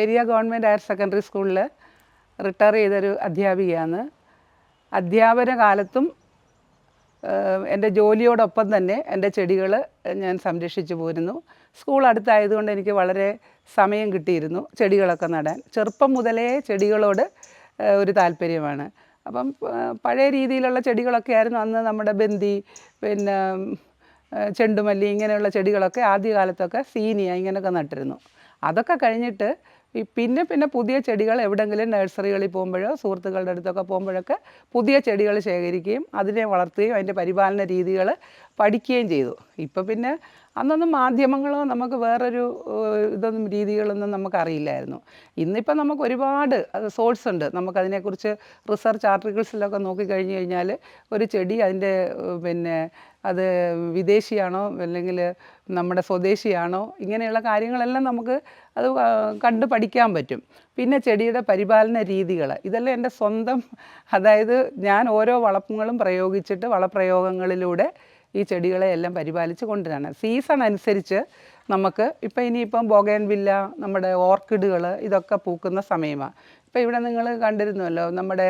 Periya government higher secondary സ്കൂളിൽ retire ചെയ്തൊരു അധ്യാപികയാണ്. അധ്യാപന കാലത്തും എന്റെ ജോലിയോടൊപ്പം തന്നെ എന്റെ ചെടികൾ ഞാൻ സംരക്ഷിച്ചു പോരുന്നു. സ്കൂൾ അടുത്തായതുകൊണ്ട് എനിക്ക് വളരെ സമയം കിട്ടിയിരുന്നു ചെടികളൊക്കെ നടാൻ. ചെറുപ്പം മുതലേ ചെടികളോട് ഒരു താല്പര്യമാണ്. അപ്പം പഴയ രീതിയിലുള്ള ചെടികളൊക്കെ ആയിരുന്നു അന്ന് നമ്മുടെ ബന്ദി പിന്നെ ചെണ്ടുമല്ലി ഇങ്ങനെയുള്ള ചെടികളൊക്കെ ആദ്യകാലത്തൊക്കെ സീനിയ ഇങ്ങനെയൊക്കെ നട്ടിരുന്നു. അതൊക്കെ കഴിഞ്ഞിട്ട് ഈ പിന്നെ പിന്നെ പുതിയ ചെടികൾ എവിടെങ്കിലും നഴ്സറികളിൽ പോകുമ്പോഴോ സുഹൃത്തുക്കളുടെ അടുത്തൊക്കെ പോകുമ്പോഴൊക്കെ പുതിയ ചെടികൾ ശേഖരിക്കുകയും അതിനെ വളർത്തുകയും അതിന്റെ പരിപാലന രീതികൾ പഠിക്കുകയും ചെയ്തു. ഇപ്പം പിന്നെ അന്നൊന്നും മാധ്യമങ്ങളോ നമുക്ക് വേറൊരു ഇതൊന്നും രീതികളൊന്നും നമുക്കറിയില്ലായിരുന്നു. ഇന്നിപ്പം നമുക്ക് ഒരുപാട് സോഴ്സ് ഉണ്ട്. നമുക്കതിനെക്കുറിച്ച് റിസർച്ച് ആർട്ടിക്കിൾസിലൊക്കെ നോക്കിക്കഴിഞ്ഞ് കഴിഞ്ഞാൽ ഒരു ചെടി അതിന്റെ പിന്നെ അത് വിദേശിയാണോ അല്ലെങ്കിൽ നമ്മുടെ സ്വദേശിയാണോ ഇങ്ങനെയുള്ള കാര്യങ്ങളെല്ലാം നമുക്ക് അത് കണ്ടു പഠിക്കാൻ പറ്റും. പിന്നെ ചെടിയുടെ പരിപാലന രീതികൾ ഇതെല്ലാം എന്റെ സ്വന്തം അതായത് ഞാൻ ഓരോ വളപ്പുകളും പ്രയോഗിച്ചിട്ട് വളപ്രയോഗങ്ങളിലൂടെ ഈ ചെടികളെ എല്ലാം പരിപാലിച്ച് കൊണ്ടുവരാണ്. സീസൺ അനുസരിച്ച് നമുക്ക് ഇപ്പം ഇനിയിപ്പം ബൊഗേൻവില്ല നമ്മുടെ ഓർക്കിഡുകൾ ഇതൊക്കെ പൂക്കുന്ന സമയമാണ്. ഇപ്പോൾ ഇവിടെ നിങ്ങൾ കണ്ടിരുന്നുവല്ലോ നമ്മുടെ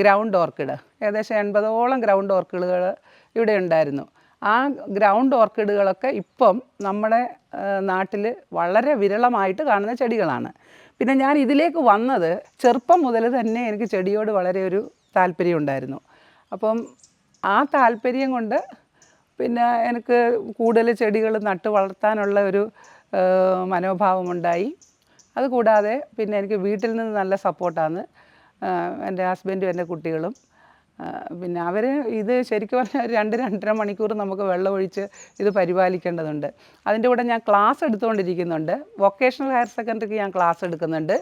ഗ്രൗണ്ട് ഓർക്കിഡ് ഏകദേശം എൺപതോളം ഗ്രൗണ്ട് ഓർക്കിഡുകൾ ഇവിടെ ഉണ്ടായിരുന്നു. ആ ഗ്രൗണ്ട് ഓർക്കിഡുകളൊക്കെ ഇപ്പം നമ്മുടെ നാട്ടിൽ വളരെ വിരളമായിട്ട് കാണുന്ന ചെടികളാണ്. പിന്നെ ഞാൻ ഇതിലേക്ക് വന്നത് ചെറുപ്പം മുതൽ തന്നെ എനിക്ക് ചെടിയോട് വളരെ ഒരു താല്പര്യം ഉണ്ടായിരുന്നു. അപ്പം ആ താല്പര്യം കൊണ്ട് പിന്നെ എനിക്ക് കൂടുതൽ ചെടികൾ നട്ട് വളർത്താനുള്ള ഒരു മനോഭാവമുണ്ടായി. അതുകൂടാതെ പിന്നെ എനിക്ക് വീട്ടിൽ നിന്ന് നല്ല സപ്പോർട്ടാണ്. എന്റെ ഹസ്ബൻഡും എന്റെ കുട്ടികളും. പിന്നെ അവർ ഇത് ശരിക്കും പറഞ്ഞാൽ രണ്ട് രണ്ടര മണിക്കൂർ നമുക്ക് വെള്ളമൊഴിച്ച് ഇത് പരിപാലിക്കേണ്ടതുണ്ട്. അതിന്റെ കൂടെ ഞാൻ ക്ലാസ് എടുത്തുകൊണ്ടിരിക്കുന്നുണ്ട്. വൊക്കേഷണൽ ഹയർ സെക്കൻഡറിക്ക് ഞാൻ ക്ലാസ് എടുക്കുന്നുണ്ട്.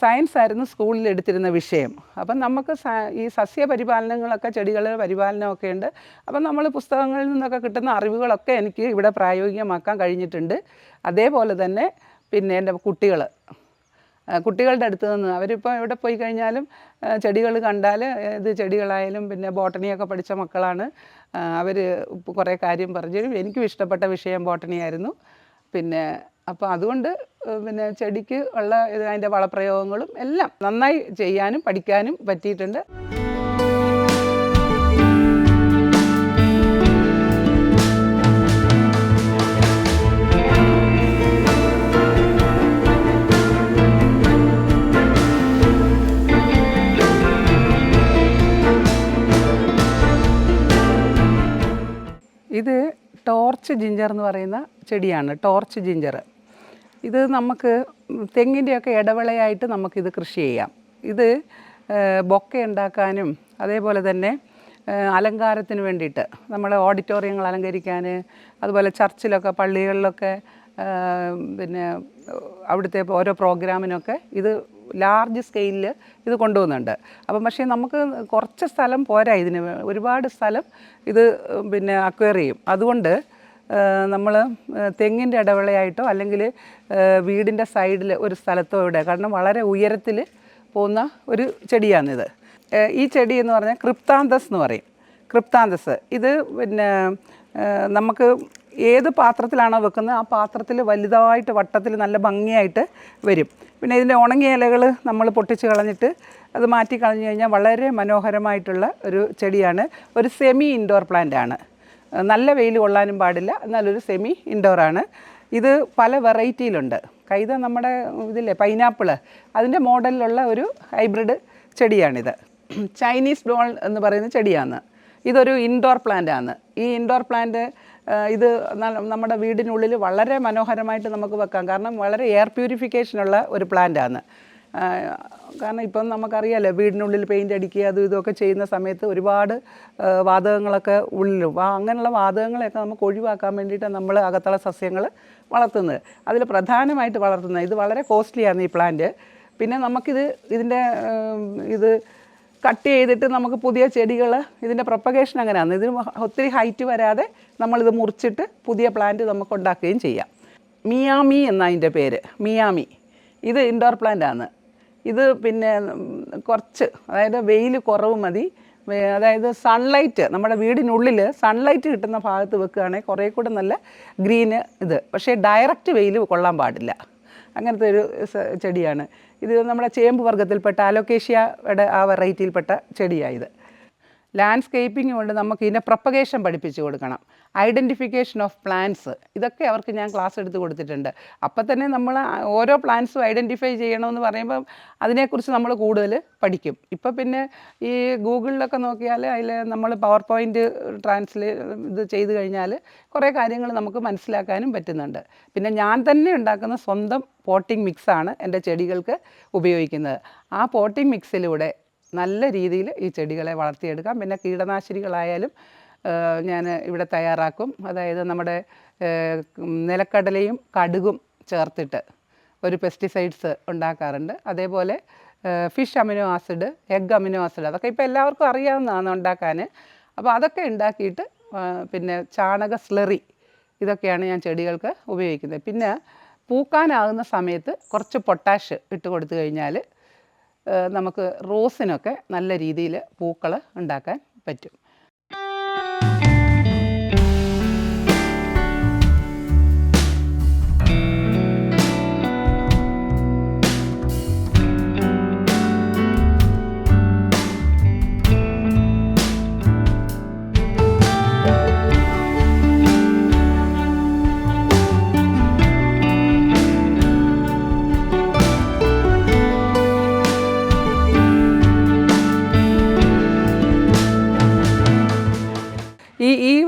സയൻസ് ആയിരുന്നു സ്കൂളിൽ എടുത്തിരുന്ന വിഷയം. അപ്പം നമുക്ക് ഈ സസ്യ പരിപാലനങ്ങളൊക്കെ ചെടികളുടെ പരിപാലനമൊക്കെ ഉണ്ട്. അപ്പം നമ്മൾ പുസ്തകങ്ങളിൽ നിന്നൊക്കെ കിട്ടുന്ന അറിവുകളൊക്കെ എനിക്ക് ഇവിടെ പ്രായോഗികമാക്കാൻ കഴിഞ്ഞിട്ടുണ്ട്. അതേപോലെ തന്നെ പിന്നെ എന്റെ കുട്ടികൾ കുട്ടികളുടെ അടുത്ത് നിന്ന് അവരിപ്പോൾ എവിടെ പോയി കഴിഞ്ഞാലും ചെടികൾ കണ്ടാൽ ഇത് ചെടികളായാലും പിന്നെ ബോട്ടണിയൊക്കെ പഠിച്ച മക്കളാണ്. അവർ കുറേ കാര്യം പറഞ്ഞു. തരും എനിക്കും ഇഷ്ടപ്പെട്ട വിഷയം ബോട്ടണി ആയിരുന്നു പിന്നെ അപ്പോൾ അതുകൊണ്ട് പിന്നെ ചെടിക്ക് ഉള്ള അതിന്റെ വളപ്രയോഗങ്ങളും എല്ലാം നന്നായി ചെയ്യാനും പഠിക്കാനും പറ്റിയിട്ടുണ്ട്. ടോർച്ച് ജിഞ്ചർ എന്ന് പറയുന്ന ചെടിയാണ് ടോർച്ച് ജിഞ്ചർ. ഇത് നമുക്ക് തെങ്ങിന്റെയൊക്കെ ഇടവിളയായിട്ട് നമുക്കിത് കൃഷി ചെയ്യാം. ഇത് ബൊക്ക ഉണ്ടാക്കാനും അതേപോലെ തന്നെ അലങ്കാരത്തിന് വേണ്ടിയിട്ട് നമ്മൾ ഓഡിറ്റോറിയങ്ങൾ അലങ്കരിക്കാൻ അതുപോലെ ചർച്ചിലൊക്കെ പള്ളികളിലൊക്കെ പിന്നെ അവിടുത്തെ ഓരോ പ്രോഗ്രാമിനൊക്കെ ഇത് ലാർജ് സ്കെയിലിൽ ഇത് കൊണ്ടുപോകുന്നുണ്ട് അപ്പം പക്ഷേ നമുക്ക് കുറച്ച് സ്ഥലം പോരാ ഇതിന്. ഒരുപാട് സ്ഥലം ഇത് പിന്നെ അക്വയർ ചെയ്യും. അതുകൊണ്ട് നമ്മൾ തെങ്ങിന്റെ ഇടവേളയായിട്ടോ അല്ലെങ്കിൽ വീടിന്റെ സൈഡിൽ ഒരു സ്ഥലത്തോ ഇവിടെ കാരണം വളരെ ഉയരത്തിൽ പോകുന്ന ഒരു ചെടിയാണിത്. ഈ ചെടി എന്ന് പറഞ്ഞാൽ ക്രിപ്താന്തസ് എന്ന് പറയും. ക്രിപ്താന്തസ്. ഇത് പിന്നെ നമുക്ക് ഏത് പാത്രത്തിലാണോ വെക്കുന്നത് ആ പാത്രത്തിൽ വലുതായിട്ട് വട്ടത്തിൽ നല്ല ഭംഗിയായിട്ട് വരും. പിന്നെ ഇതിന്റെ ഉണങ്ങിയ ഇലകൾ നമ്മൾ പൊട്ടിച്ച് കളഞ്ഞിട്ട് അത് മാറ്റി കളഞ്ഞു കഴിഞ്ഞാൽ വളരെ മനോഹരമായിട്ടുള്ള ഒരു ചെടിയാണ്. ഒരു സെമി ഇൻഡോർ പ്ലാന്റ് ആണ്. നല്ല വെയിൽ കൊള്ളാനും പാടില്ല എന്നാലൊരു സെമി ഇൻഡോറാണ് ഇത് പല വെറൈറ്റിയിലുണ്ട്. കൈത നമ്മുടെ ഇതില്ലേ പൈനാപ്പിൾ അതിന്റെ മോഡലിലുള്ള ഒരു ഹൈബ്രിഡ് ചെടിയാണിത്. ചൈനീസ് ഡോൾ എന്ന് പറയുന്ന ചെടിയാണ്. ഇതൊരു ഇൻഡോർ പ്ലാന്റ് ആണ്. ഈ ഇൻഡോർ പ്ലാന്റ് ഇത് നമ്മുടെ വീടിനുള്ളിൽ വളരെ മനോഹരമായിട്ട് നമുക്ക് വെക്കാം. കാരണം വളരെ എയർ പ്യൂരിഫിക്കേഷനുള്ള ഒരു പ്ലാന്റാണ് കാരണം ഇപ്പം നമുക്കറിയാലോ വീടിനുള്ളിൽ പെയിന്റ് അടിക്കുക അതും ഇതൊക്കെ ചെയ്യുന്ന സമയത്ത് ഒരുപാട് വാതകങ്ങളൊക്കെ ഉള്ളിലും. ആ അങ്ങനെയുള്ള വാതകങ്ങളെയൊക്കെ നമുക്ക് ഒഴിവാക്കാൻ വേണ്ടിയിട്ട് നമ്മൾ അകത്തുള്ള സസ്യങ്ങൾ വളർത്തുന്നത്. അതിൽ പ്രധാനമായിട്ട് വളർത്തുന്നത് ഇത് വളരെ കോസ്റ്റ്ലിയാണ് ഈ പ്ലാന്റ് പിന്നെ നമുക്കിത് ഇതിന്റെ ഇത് കട്ട് ചെയ്തിട്ട് നമുക്ക് പുതിയ ചെടികൾ ഇതിന്റെ പ്രൊപ്പഗേഷൻ അങ്ങനെയാണ്. ഇതിന് ഒത്തിരി ഹൈറ്റ് വരാതെ നമ്മളിത് മുറിച്ചിട്ട് പുതിയ പ്ലാന്റ് നമുക്ക് ഉണ്ടാക്കുകയും ചെയ്യാം. മിയാമി എന്നതിന്റെ പേര് മിയാമി. ഇത് ഇൻഡോർ പ്ലാന്റാണ് ഇത് പിന്നെ കുറച്ച് അതായത് വെയിൽ കുറവ് മതി. അതായത് സൺലൈറ്റ് നമ്മുടെ വീടിനുള്ളിൽ സൺലൈറ്റ് കിട്ടുന്ന ഭാഗത്ത് വെക്കുകയാണെങ്കിൽ കുറേ കൂടെ നല്ല ഗ്രീന് ഇത്. പക്ഷേ ഡയറക്റ്റ് വെയിൽ കൊള്ളാൻ പാടില്ല. അങ്ങനത്തെ ഒരു ചെടിയാണ്. ഇത് നമ്മുടെ ചേമ്പ് വർഗത്തിൽപ്പെട്ട അലോക്കേഷ്യയുടെ ആ വെറൈറ്റിയിൽപ്പെട്ട ചെടിയായത് ലാൻഡ്സ്കേപ്പിംഗ് കൊണ്ട് നമുക്ക് ഇതിന്റെ പ്രൊപ്പഗേഷൻ പഠിപ്പിച്ചു കൊടുക്കണം. ഐഡന്റിഫിക്കേഷൻ ഓഫ് പ്ലാന്റ്സ് ഇതൊക്കെ അവർക്ക് ഞാൻ ക്ലാസ് എടുത്ത് കൊടുത്തിട്ടുണ്ട്. അപ്പം തന്നെ നമ്മൾ ഓരോ പ്ലാന്റ്സും ഐഡന്റിഫൈ ചെയ്യണമെന്ന് പറയുമ്പം അതിനെക്കുറിച്ച് നമ്മൾ കൂടുതൽ പഠിക്കും. ഇപ്പം പിന്നെ ഈ ഗൂഗിളിലൊക്കെ നോക്കിയാൽ അതിൽ നമ്മൾ പവർ പോയിന്റ് ട്രാൻസ്ലേ ഇത് ചെയ്ത് കഴിഞ്ഞാൽ കുറേ കാര്യങ്ങൾ നമുക്ക് മനസ്സിലാക്കാനും പറ്റുന്നുണ്ട്. പിന്നെ ഞാൻ തന്നെ ഉണ്ടാക്കുന്ന സ്വന്തം പോട്ടിംഗ് മിക്സാണ് എന്റെ ചെടികൾക്ക് ഉപയോഗിക്കുന്നത്. ആ പോട്ടിംഗ് മിക്സിലൂടെ നല്ല രീതിയിൽ ഈ ചെടികളെ വളർത്തിയെടുക്കാം. പിന്നെ കീടനാശിനികളായാലും ഞാൻ ഇവിടെ തയ്യാറാക്കും. അതായത് നമ്മുടെ നിലക്കടലയും കടുകും ചേർത്തിട്ട് ഒരു പെസ്റ്റിസൈഡ്സ് ഉണ്ടാക്കാറുണ്ട്. അതേപോലെ fish amino acid egg amino acid അതൊക്കെ ഇപ്പോൾ എല്ലാവർക്കും അറിയാവുന്നതാണ് ഉണ്ടാക്കാൻ അപ്പോൾ അതൊക്കെ ഉണ്ടാക്കിയിട്ട് പിന്നെ ചാണക സ്ലറി ഇതൊക്കെയാണ് ഞാൻ ചെടികൾക്ക് ഉപയോഗിക്കുന്നത്. പിന്നെ പൂക്കാനാകുന്ന സമയത്ത് കുറച്ച് പൊട്ടാഷ് ഇട്ട് കൊടുത്തു കഴിഞ്ഞാൽ നമുക്ക് റോസിനൊക്കെ നല്ല രീതിയിൽ പൂക്കൾ ഉണ്ടാക്കാൻ പറ്റും.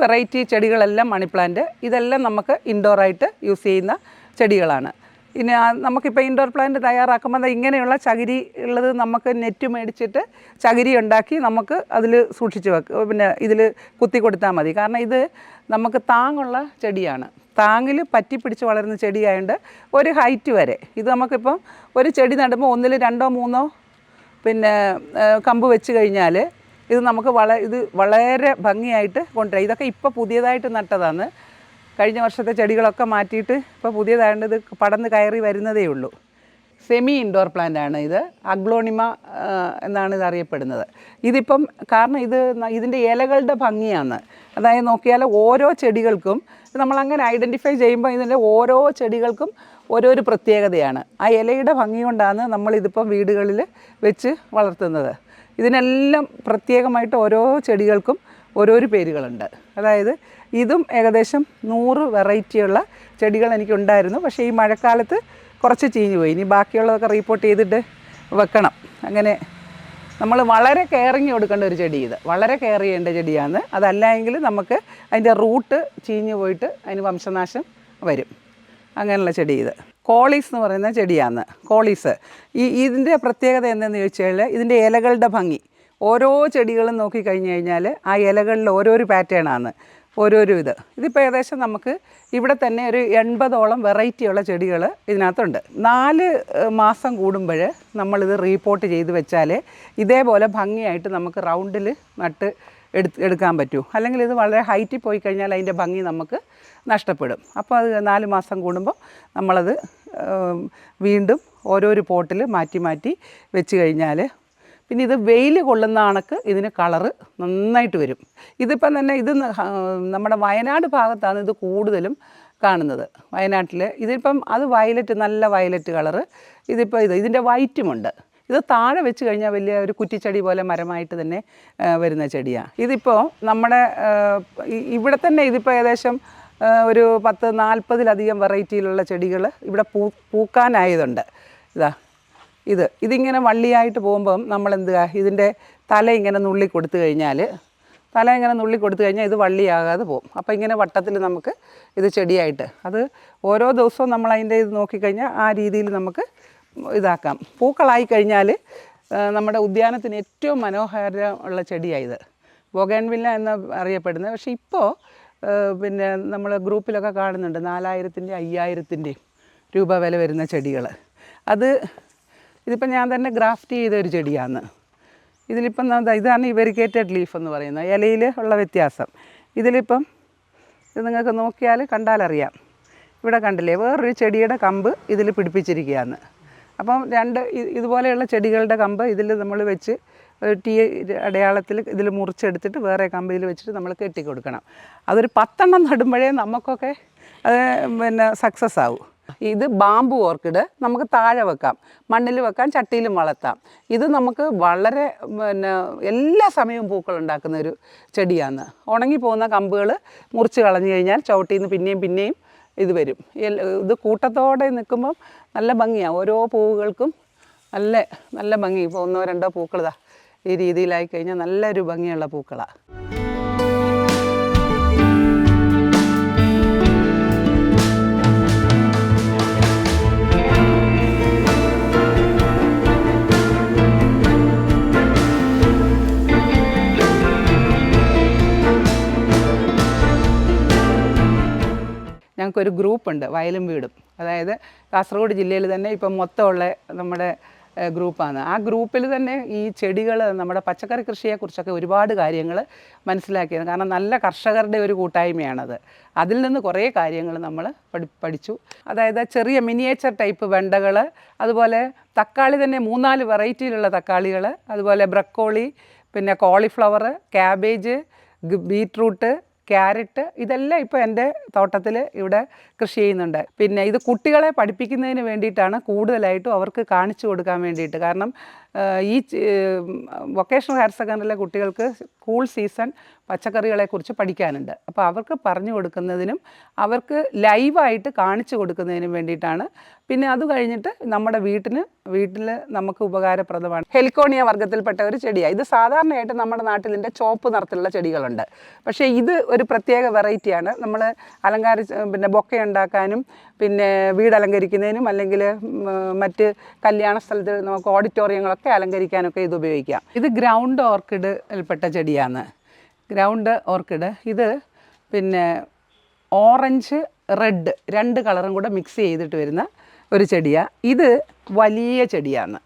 വെറൈറ്റി ചെടികളെല്ലാം മണി പ്ലാന്റ് ഇതെല്ലാം നമുക്ക് ഇൻഡോറായിട്ട് യൂസ് ചെയ്യുന്ന ചെടികളാണ്. ആ നമുക്കിപ്പോൾ ഇൻഡോർ പ്ലാന്റ് തയ്യാറാക്കുമ്പോൾ ഇങ്ങനെയുള്ള ചകിരി ഉള്ളത് നമുക്ക് നെറ്റ് മേടിച്ചിട്ട് ചകിരി ഉണ്ടാക്കി നമുക്ക് അതിൽ സൂക്ഷിച്ച് വെക്കുക പിന്നെ ഇതിൽ കുത്തി കൊടുത്താൽ മതി. കാരണം ഇത് നമുക്ക് താങ്ങുള്ള ചെടിയാണ്. താങ്ങിൽ പറ്റി പിടിച്ച് വളരുന്ന ചെടിയായതുകൊണ്ട് ഒരു ഹൈറ്റ് വരെ. ഇത് നമുക്കിപ്പം ഒരു ചെടി നടുമ്പോൾ ഒന്നിൽ രണ്ടോ മൂന്നോ പിന്നെ കമ്പ് വെച്ച് കഴിഞ്ഞാൽ ഇത് നമുക്ക് വള ഇത് വളരെ ഭംഗിയായിട്ട് കൊണ്ടുവരാം. ഇതൊക്കെ ഇപ്പോൾ പുതിയതായിട്ട് നട്ടതാണ്. കഴിഞ്ഞ വർഷത്തെ ചെടികളൊക്കെ മാറ്റിയിട്ട് ഇപ്പോൾ പുതിയതായത് ഇത് പടന്ന് കയറി വരുന്നതേ ഉള്ളൂ. സെമി ഇൻഡോർ പ്ലാന്റ് ആണ് ഇത്. അഗ്ലോണിമ എന്നാണ് ഇത് അറിയപ്പെടുന്നത്. ഇതിപ്പം കാരണം ഇത് ഇതിന്റെ ഇലകളുടെ ഭംഗിയാണ്. അതായത് നോക്കിയാൽ ഓരോ ചെടികൾക്കും നമ്മൾ അങ്ങനെ ഐഡന്റിഫൈ ചെയ്യുമ്പോൾ ഇതിന്റെ ഓരോ ചെടികൾക്കും ഓരോ ഒരു പ്രത്യേകതയാണ്. ആ ഇലയുടെ ഭംഗി കൊണ്ടാണ് നമ്മളിതിപ്പം വീടുകളിൽ വെച്ച് വളർത്തുന്നത്. ഇതിനെല്ലാം പ്രത്യേകമായിട്ട് ഓരോ ചെടികൾക്കും ഓരോരോ പേരുകളുണ്ട്. അതായത് ഇതും ഏകദേശം നൂറ് വെറൈറ്റിയുള്ള ചെടികൾ എനിക്കുണ്ടായിരുന്നു. പക്ഷേ ഈ മഴക്കാലത്ത് കുറച്ച് ചീഞ്ഞു പോയി. ഇനി ബാക്കിയുള്ളതൊക്കെ റീപ്പോർട്ട് ചെയ്തിട്ട് വെക്കണം. അങ്ങനെ നമ്മൾ വളരെ കെയറിങ് കൊടുക്കേണ്ട ഒരു ചെടി ഇത്. വളരെ കെയർ ചെയ്യേണ്ട ചെടിയാണ്. അതല്ലെങ്കിൽ നമുക്ക് അതിന്റെ റൂട്ട് ചീഞ്ഞു പോയിട്ട് അതിന് വംശനാശം വരും. അങ്ങനെയുള്ള ചെടി ഇത്. കോളീസ് എന്ന് പറയുന്ന ചെടിയാണ് കോളീസ്. ഈ ഇതിന്റെ പ്രത്യേകത എന്തെന്ന് ചോദിച്ചാൽ ഇതിന്റെ ഇലകളുടെ ഭംഗി. ഓരോ ചെടികളും നോക്കിക്കഴിഞ്ഞ് കഴിഞ്ഞാൽ ആ ഇലകളിൽ ഓരോരോ പാറ്റേണാണ് ഓരോരോ ഇത്. ഇതിപ്പോൾ ഏകദേശം നമുക്ക് ഇവിടെ തന്നെ ഒരു എൺപതോളം വെറൈറ്റിയുള്ള ചെടികൾ ഇതിനകത്തുണ്ട്. നാല് മാസം കൂടുമ്പോൾ നമ്മളിത് റീപ്പോർട്ട് ചെയ്ത് വെച്ചാൽ ഇതേപോലെ ഭംഗിയായിട്ട് നമുക്ക് റൗണ്ടിൽ നട്ട് എടുത്ത് എടുക്കാൻ പറ്റൂ. അല്ലെങ്കിൽ ഇത് വളരെ ഹൈറ്റിൽ പോയി കഴിഞ്ഞാൽ അതിന്റെ ഭംഗി നമുക്ക് നഷ്ടപ്പെടും. അപ്പോൾ അത് നാല് മാസം കൂടുമ്പോൾ നമ്മളത് വീണ്ടും ഓരോരു പോട്ടിൽ മാറ്റി മാറ്റി വെച്ച് കഴിഞ്ഞാൽ പിന്നെ ഇത് വെയിൽ കൊള്ളുന്ന കണക്ക് ഇതിന് കളറ് നന്നായിട്ട് വരും. ഇതിപ്പം തന്നെ ഇത് നമ്മുടെ വയനാട് ഭാഗത്താണ് ഇത് കൂടുതലും കാണുന്നത്. വയനാട്ടിൽ ഇതിപ്പം അത് വയലറ്റ് നല്ല വയലറ്റ് കളറ് ഇതിപ്പോൾ ഇത് ഇതിന്റെ വൈറ്റുമുണ്ട് ഇത് താഴെ വെച്ച് കഴിഞ്ഞാൽ വലിയ ഒരു കുറ്റിച്ചെടി പോലെ മരമായിട്ട് തന്നെ വരുന്ന ചെടിയാണ് ഇതിപ്പോൾ നമ്മുടെ ഇവിടെ തന്നെ ഇതിപ്പോൾ ഏകദേശം ഒരു പത്ത് നാൽപ്പതിലധികം വെറൈറ്റിയിലുള്ള ചെടികൾ ഇവിടെ പൂ പൂക്കാനായതുണ്ട്. ഇതാ ഇത്. ഇതിങ്ങനെ വള്ളിയായിട്ട് പോകുമ്പം നമ്മൾ എന്തുക ഇതിന്റെ തല ഇങ്ങനെ നുള്ളി കൊടുത്തു കഴിഞ്ഞാൽ തല ഇങ്ങനെ നുള്ളി കൊടുത്തു കഴിഞ്ഞാൽ ഇത് വള്ളിയാകാതെ പോകും. അപ്പോൾ ഇങ്ങനെ വട്ടത്തിൽ നമുക്ക് ഇത് ചെടിയായിട്ട് അത് ഓരോ ദിവസവും നമ്മൾ അതിന്റെ ഇത് നോക്കിക്കഴിഞ്ഞാൽ ആ രീതിയിൽ നമുക്ക് ഇതാക്കാം. പൂക്കളായി കഴിഞ്ഞാൽ നമ്മുടെ ഉദ്യാനത്തിന് ഏറ്റവും മനോഹരമുള്ള ചെടിയായത് ബൊഗൻവില്ല എന്ന് അറിയപ്പെടുന്നത് പക്ഷേ ഇപ്പോൾ പിന്നെ നമ്മൾ ഗ്രൂപ്പിലൊക്കെ കാണുന്നുണ്ട് നാലായിരത്തിന്റെ അയ്യായിരത്തിന്റെയും രൂപ വില വരുന്ന ചെടികൾ അത് ഇതിപ്പോൾ ഞാൻ തന്നെ ഗ്രാഫ്റ്റ് ചെയ്ത ഒരു ചെടിയാണ്. ഇതിലിപ്പം ഇതാണ് ഈ വെരിക്കേറ്റഡ് ലീഫ് എന്ന് പറയുന്നത് ഇലയിൽ ഉള്ള വ്യത്യാസം. ഇതിലിപ്പം ഇത് നിങ്ങൾക്ക് നോക്കിയാൽ കണ്ടാലറിയാം. ഇവിടെ കണ്ടില്ലേ വേറൊരു ചെടിയുടെ കമ്പ് ഇതിൽ പിടിപ്പിച്ചിരിക്കുകയാണ്. അപ്പം രണ്ട് ഇതുപോലെയുള്ള ചെടികളുടെ കമ്പ് ഇതിൽ നമ്മൾ വെച്ച് ടീ അടയാളത്തിൽ ഇതിൽ മുറിച്ചെടുത്തിട്ട് വേറെ കമ്പിയിൽ വെച്ചിട്ട് നമ്മൾ കെട്ടി കൊടുക്കണം അതൊരു പത്തെണ്ണം നടുമ്പോഴേ നമുക്കൊക്കെ അത് പിന്നെ സക്സസ് ആവും. ഇത് ബാമ്പു ഓർക്കിഡ് നമുക്ക് താഴെ വെക്കാം മണ്ണിൽ വെക്കാം ചട്ടിയിലും വളർത്താം. ഇത് നമുക്ക് വളരെ പിന്നെ എല്ലാ സമയവും പൂക്കൾ ഉണ്ടാക്കുന്ന ഒരു ചെടിയാണ്. ഉണങ്ങി പോകുന്ന കമ്പുകൾ മുറിച്ച് കളഞ്ഞു കഴിഞ്ഞാൽ ചവിട്ടിയിൽ നിന്ന് പിന്നെയും പിന്നെയും ഇത് വരും. ഇത് കൂട്ടത്തോടെ നിൽക്കുമ്പം നല്ല ഭംഗിയാണ് ഓരോ പൂവുകൾക്കും നല്ല നല്ല ഭംഗി. ഇപ്പോൾ ഒന്നോ രണ്ടോ പൂക്കളിതാ ഈ രീതിയിലായി കഴിഞ്ഞാൽ നല്ലൊരു ഭംഗിയുള്ള പൂക്കളാണ് ഞങ്ങൾക്കൊരു ഗ്രൂപ്പുണ്ട് വയലും വീടും. അതായത് കാസർഗോഡ് ജില്ലയിൽ തന്നെ ഇപ്പം മൊത്തമുള്ള നമ്മുടെ ഗ്രൂപ്പാണ്. ആ ഗ്രൂപ്പിൽ തന്നെ ഈ ചെടികൾ നമ്മുടെ പച്ചക്കറി കൃഷിയെക്കുറിച്ചൊക്കെ ഒരുപാട് കാര്യങ്ങൾ മനസ്സിലാക്കിയത്. കാരണം നല്ല കർഷകരുടെ ഒരു കൂട്ടായ്മയാണത്. അതിൽ നിന്ന് കുറേ കാര്യങ്ങൾ നമ്മൾ പഠി പഠിച്ചു. അതായത് ചെറിയ മിനിയേച്ചർ ടൈപ്പ് വെണ്ടകൾ അതുപോലെ തക്കാളി തന്നെ മൂന്നാൽ വെറൈറ്റിയിലുള്ള തക്കാളികൾ അതുപോലെ ബ്രക്കോളി പിന്നെ കോളിഫ്ലവർ ക്യാബേജ് ബീട്രൂട്ട് ക്യാരറ്റ് ഇതെല്ലാം ഇപ്പോൾ എന്റെ തോട്ടത്തിൽ ഇവിടെ കൃഷി ചെയ്യുന്നുണ്ട്. പിന്നെ ഇത് കുട്ടികളെ പഠിപ്പിക്കുന്നതിന് വേണ്ടിയിട്ടാണ് കൂടുതലായിട്ടും അവർക്ക് കാണിച്ചു കൊടുക്കാൻ വേണ്ടിയിട്ട്. കാരണം ഈ വൊക്കേഷണൽ ഹയർ സെക്കൻഡറിയിലെ കുട്ടികൾക്ക് സ്കൂൾ സീസൺ പച്ചക്കറികളെക്കുറിച്ച് പഠിക്കാനുണ്ട്. അപ്പോൾ അവർക്ക് പറഞ്ഞു കൊടുക്കുന്നതിനും അവർക്ക് ലൈവായിട്ട് കാണിച്ചു കൊടുക്കുന്നതിനും വേണ്ടിയിട്ടാണ്. പിന്നെ അത് കഴിഞ്ഞിട്ട് നമ്മുടെ വീട്ടിന് വീട്ടിൽ നമുക്ക് ഉപകാരപ്രദമാണ്. ഹെലിക്കോണിയ വർഗത്തിൽപ്പെട്ട ഒരു ചെടിയാണ് ഇത് സാധാരണയായിട്ട് നമ്മുടെ നാട്ടിൽ ഇതിന്റെ ചോപ്പ് നിറത്തിലുള്ള ചെടികളുണ്ട്. പക്ഷേ ഇത് ഒരു പ്രത്യേക വെറൈറ്റിയാണ്. നമ്മൾ അലങ്കാര പിന്നെ ബൊക്ക ഉണ്ടാക്കാനും പിന്നെ വീട് അലങ്കരിക്കുന്നതിനും അല്ലെങ്കിൽ മറ്റ് കല്യാണ സ്ഥലത്ത് നമുക്ക് ഓഡിറ്റോറിയങ്ങളൊക്കെ അലങ്കരിക്കാനൊക്കെ ഇത് ഉപയോഗിക്കാം. ഇത് ഗ്രൗണ്ട് ഓർക്കിഡിൽപ്പെട്ട ചെടിയാണ്. ഗ്രൗണ്ട് ഓർക്കിഡ് ഇത് പിന്നെ ഓറഞ്ച് റെഡ് രണ്ട് കളറും കൂടെ മിക്സ് ചെയ്തിട്ട് വരുന്ന ഒരു ചെടിയാണ് ഇത് വലിയ ചെടിയാണ്.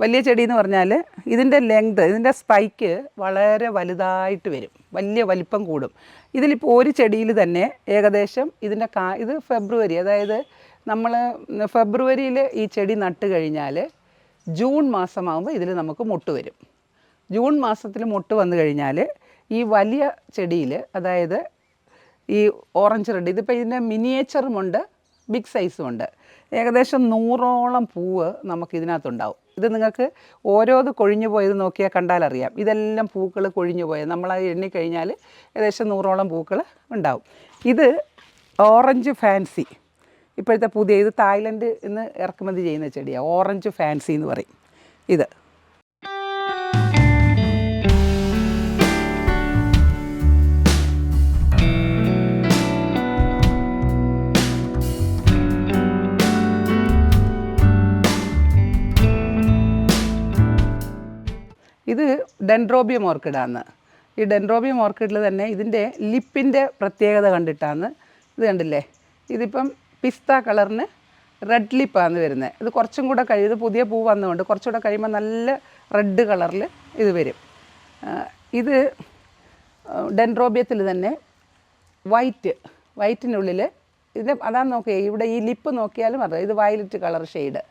വലിയ ചെടി എന്ന് പറഞ്ഞാൽ ഇതിന്റെ ലെങ്ത് ഇതിന്റെ സ്പൈക്ക് വളരെ വലുതായിട്ട് വരും. വലിയ വലിപ്പം കൂടും. ഇതിലിപ്പോൾ ഒരു ചെടിയിൽ തന്നെ ഏകദേശം ഇതിന്റെ കാ ഇത് ഫെബ്രുവരി അതായത് നമ്മൾ ഫെബ്രുവരിയിൽ ഈ ചെടി നട്ട് കഴിഞ്ഞാൽ ജൂൺ മാസമാകുമ്പോൾ ഇതിൽ നമുക്ക് മുട്ട് വരും. ജൂൺ മാസത്തിൽ മുട്ട് വന്നു കഴിഞ്ഞാൽ ഈ വലിയ ചെടിയിൽ അതായത് ഈ ഓറഞ്ച് റെഡ് ഇതിപ്പോൾ ഇതിന്റെ മിനിയേച്ചറുമുണ്ട് ബിഗ് സൈസുമുണ്ട് ഏകദേശം നൂറോളം പൂവ് നമുക്ക് ഇതിനകത്തുണ്ടാവും. ഇത് നിങ്ങൾക്ക് ഓരോത് കൊഴിഞ്ഞു പോയത് നോക്കിയാൽ കണ്ടാലറിയാം ഇതെല്ലാം പൂക്കൾ കൊഴിഞ്ഞു പോയത്. നമ്മളത് എണ്ണിക്കഴിഞ്ഞാൽ ഏകദേശം നൂറോളം പൂക്കൾ ഉണ്ടാവും. ഇത് ഓറഞ്ച് ഫാൻസി. ഇപ്പോഴത്തെ പുതിയ ഇത് തായ്ലൻഡ് ഇന്ന് ഇറക്കുമതി ചെയ്യുന്ന ചെടിയാണ് ഓറഞ്ച് ഫാൻസി എന്ന് പറയും. ഇത്. ഇത് ഡെൻഡ്രോബിയം ഓർക്കിഡാണ് ഈ ഡെൻഡ്രോബിയം ഓർക്കിഡിൽ തന്നെ ഇതിന്റെ ലിപ്പിന്റെ പ്രത്യേകത കണ്ടിട്ടാണ് ഇത് കണ്ടില്ലേ? ഇതിപ്പം പിസ്ത കളറിന് റെഡ് ലിപ്പാണ് വരുന്നത് ഇത് കുറച്ചും കൂടെ കഴിയും ഇത് പുതിയ പൂ വന്നുകൊണ്ട് കുറച്ചുകൂടെ കഴിയുമ്പോൾ നല്ല റെഡ് കളറിൽ ഇത് വരും. ഇത് ഡെൻറോബിയത്തിൽ തന്നെ വൈറ്റ് വൈറ്റിനുള്ളിൽ ഇത് അതാണ് നോക്കുക ഇവിടെ ഈ ലിപ്പ് നോക്കിയാലും അറിയാം. ഇത് വയലറ്റ് കളർ ഷെയ്ഡ്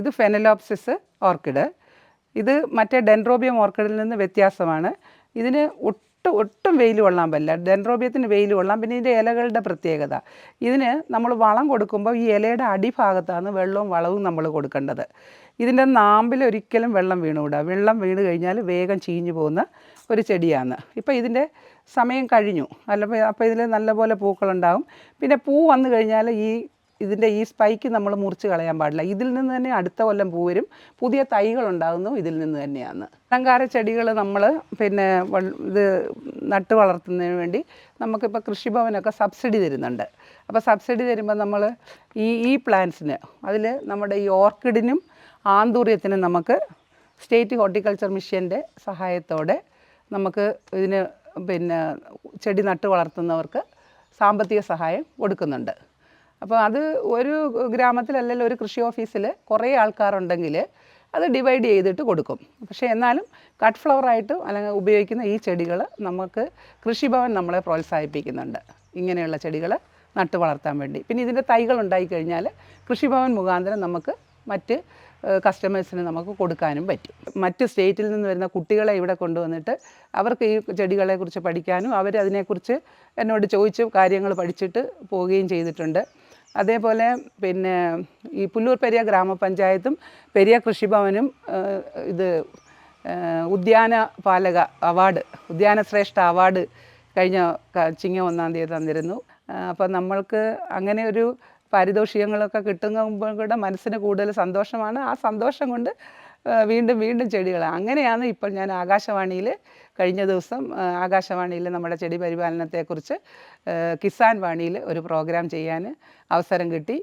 ഇത് ഫെനലോപ്സിസ് ഓർക്കിഡ് ഇത് മറ്റേ ഡെൻഡ്രോബിയം ഓർക്കിഡിൽ നിന്ന് വ്യത്യാസമാണ്. ഇതിന് ഒട്ടും ഒട്ടും വെയിൽ കൊള്ളാൻ പറ്റില്ല. ഡെൻഡ്രോബിയത്തിന് വെയിൽ കൊള്ളാം. പിന്നെ ഇതിന്റെ ഇലകളുടെ പ്രത്യേകത. ഇതിന് നമ്മൾ വളം കൊടുക്കുമ്പോൾ ഈ ഇലയുടെ അടിഭാഗത്താണ് വെള്ളവും വളവും നമ്മൾ കൊടുക്കേണ്ടത്. ഇതിന്റെ നാമ്പിൽ ഒരിക്കലും വെള്ളം വീണുകൂടാ. വെള്ളം വീണ് കഴിഞ്ഞാൽ വേഗം ചീഞ്ഞു പോകുന്ന ഒരു ചെടിയാണ്. ഇപ്പോൾ ഇതിന്റെ സമയം കഴിഞ്ഞു. അല്ല അപ്പോൾ ഇതിൽ നല്ലപോലെ പൂക്കളുണ്ടാകും. പിന്നെ പൂ വന്നു കഴിഞ്ഞാൽ ഈ ഇതിന്റെ ഈ സ്പൈക്ക് നമ്മൾ മുറിച്ച് കളയാൻ പാടില്ല. ഇതിൽ നിന്ന് തന്നെ അടുത്ത കൊല്ലം പൂ വരും. പുതിയ തൈകൾ ഉണ്ടാകുന്നു ഇതിൽ നിന്ന് തന്നെയാണ്. അലങ്കാര ചെടികൾ നമ്മൾ പിന്നെ ഇത് നട്ട് വളർത്തുന്നതിന് വേണ്ടി നമുക്കിപ്പോൾ കൃഷിഭവനൊക്കെ സബ്സിഡി തരുന്നുണ്ട്. അപ്പോൾ സബ്സിഡി തരുമ്പോൾ നമ്മൾ ഈ ഈ പ്ലാന്റ്സിന് അതിൽ നമ്മുടെ ഈ ഓർക്കിഡിനും ആന്തൂര്യത്തിനും നമുക്ക് സ്റ്റേറ്റ് ഹോർട്ടിക്കൾച്ചർ മിഷന്റെ സഹായത്തോടെ നമുക്ക് ഇതിന് പിന്നെ ചെടി നട്ട് വളർത്തുന്നവർക്ക് സാമ്പത്തിക സഹായം കൊടുക്കുന്നുണ്ട്. അപ്പോൾ അത് ഒരു ഗ്രാമത്തിലല്ലല്ലോ ഒരു കൃഷി ഓഫീസിൽ കുറേ ആൾക്കാരുണ്ടെങ്കിൽ അത് ഡിവൈഡ് ചെയ്തിട്ട് കൊടുക്കും. പക്ഷേ എന്നാലും കട്ട് ഫ്ലവറായിട്ട് അല്ലെങ്കിൽ ഉപയോഗിക്കുന്ന ഈ ചെടികൾ നമുക്ക് കൃഷിഭവൻ നമ്മളെ പ്രോത്സാഹിപ്പിക്കുന്നുണ്ട്. ഇങ്ങനെയുള്ള ചെടികൾ നട്ടു വളർത്താൻ വേണ്ടി. പിന്നെ ഇതിന്റെ തൈകൾ ഉണ്ടായി കഴിഞ്ഞാൽ കൃഷിഭവൻ മുഖാന്തരം നമുക്ക് മറ്റ് കസ്റ്റമേഴ്സിന് നമുക്ക് കൊടുക്കാനും പറ്റും. മറ്റ് സ്റ്റേറ്റിൽ നിന്ന് വരുന്ന കുട്ടികളെ ഇവിടെ കൊണ്ടുവന്നിട്ട് അവർക്ക് ഈ ചെടികളെക്കുറിച്ച് പഠിക്കാനും അവർ അതിനെക്കുറിച്ച് എന്നോട് ചോദിച്ച് കാര്യങ്ങൾ പഠിച്ചിട്ട് പോവുകയും ചെയ്തിട്ടുണ്ട്. അതേപോലെ പിന്നെ ഈ പുല്ലൂർ പെരിയ ഗ്രാമപഞ്ചായത്തും പെരിയ കൃഷിഭവനും ഇത് ഉദ്യാന പാലക അവാർഡ് ഉദ്യാന ശ്രേഷ്ഠ അവാർഡ് കഴിഞ്ഞ ചിങ്ങ ഒന്നാം തീയതി തന്നിരുന്നു. അപ്പോൾ നമ്മൾക്ക് അങ്ങനെ ഒരു പാരിതോഷികങ്ങളൊക്കെ കിട്ടുമ്പോൾ കൂടെ മനസ്സിന് കൂടുതൽ സന്തോഷമാണ്. ആ സന്തോഷം കൊണ്ട് വീണ്ടും വീണ്ടും ചെടികൾ അങ്ങനെയാണ് ഇപ്പോൾ ഞാൻ ആകാശവാണിയിൽ കഴിഞ്ഞ ദിവസം ആകാശവാണിയിൽ നമ്മുടെ ചെടി പരിപാലനത്തെക്കുറിച്ച് കിസാൻ വാണിയിൽ ഒരു പ്രോഗ്രാം ചെയ്യാൻ അവസരം കിട്ടി.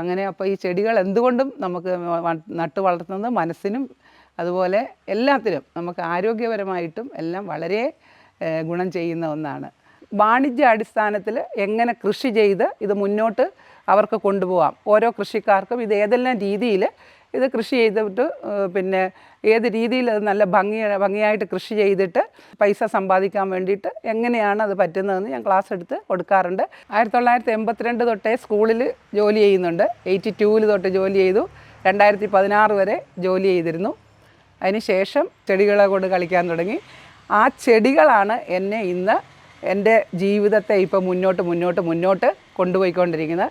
അങ്ങനെ അപ്പോൾ ഈ ചെടികൾ എന്തുകൊണ്ടും നമുക്ക് നട്ടു വളർത്തുന്നത് മനസ്സിനും അതുപോലെ എല്ലാത്തിനും നമുക്ക് ആരോഗ്യപരമായിട്ടും എല്ലാം വളരെ ഗുണം ചെയ്യുന്ന ഒന്നാണ്. വാണിജ്യ അടിസ്ഥാനത്തിൽ എങ്ങനെ കൃഷി ചെയ്ത് ഇത് മുന്നോട്ട് അവർക്ക് കൊണ്ടുപോകാം ഓരോ കൃഷിക്കാർക്കും ഇത് ഏതെല്ലാം രീതിയിൽ ഇത് കൃഷി ചെയ്തിട്ട് പിന്നെ ഏത് രീതിയിൽ അത് നല്ല ഭംഗി ഭംഗിയായിട്ട് കൃഷി ചെയ്തിട്ട് പൈസ സമ്പാദിക്കാൻ വേണ്ടിയിട്ട് എങ്ങനെയാണ് അത് പറ്റുന്നതെന്ന് ഞാൻ ക്ലാസ് എടുത്ത് കൊടുക്കാറുണ്ട്. ആയിരത്തി തൊള്ളായിരത്തി എൺപത്തിരണ്ട് തൊട്ടേ സ്കൂളിൽ ജോലി ചെയ്യുന്നുണ്ട്. എയ്റ്റി ടൂവിൽ തൊട്ട് ജോലി ചെയ്തു. രണ്ടായിരത്തി പതിനാറ് വരെ ജോലി ചെയ്തിരുന്നു. അതിനുശേഷം ചെടികളെ കൊണ്ട് കളിക്കാൻ തുടങ്ങി. ആ ചെടികളാണ് എന്നെ ഇന്ന് എന്റെ ജീവിതത്തെ ഇപ്പോൾ മുന്നോട്ട് മുന്നോട്ട് മുന്നോട്ട് കൊണ്ടുപോയിക്കൊണ്ടിരിക്കുന്നത്.